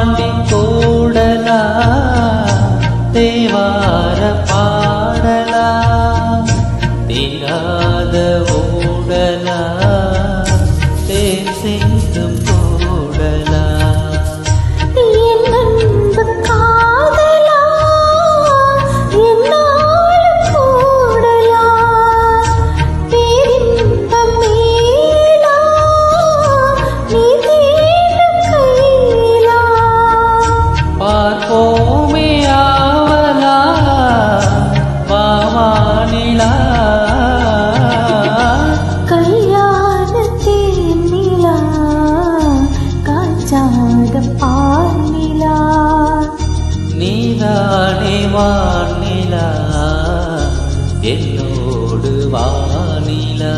பாண்டி கோடலா தேவார பாடலா தீராத ஓடலா தேர் போ நிலா கல்யாணத்தில் நிலா காஞ்சாத பார் நிலா. நீதானே வானிலா என்னோடு வானிலா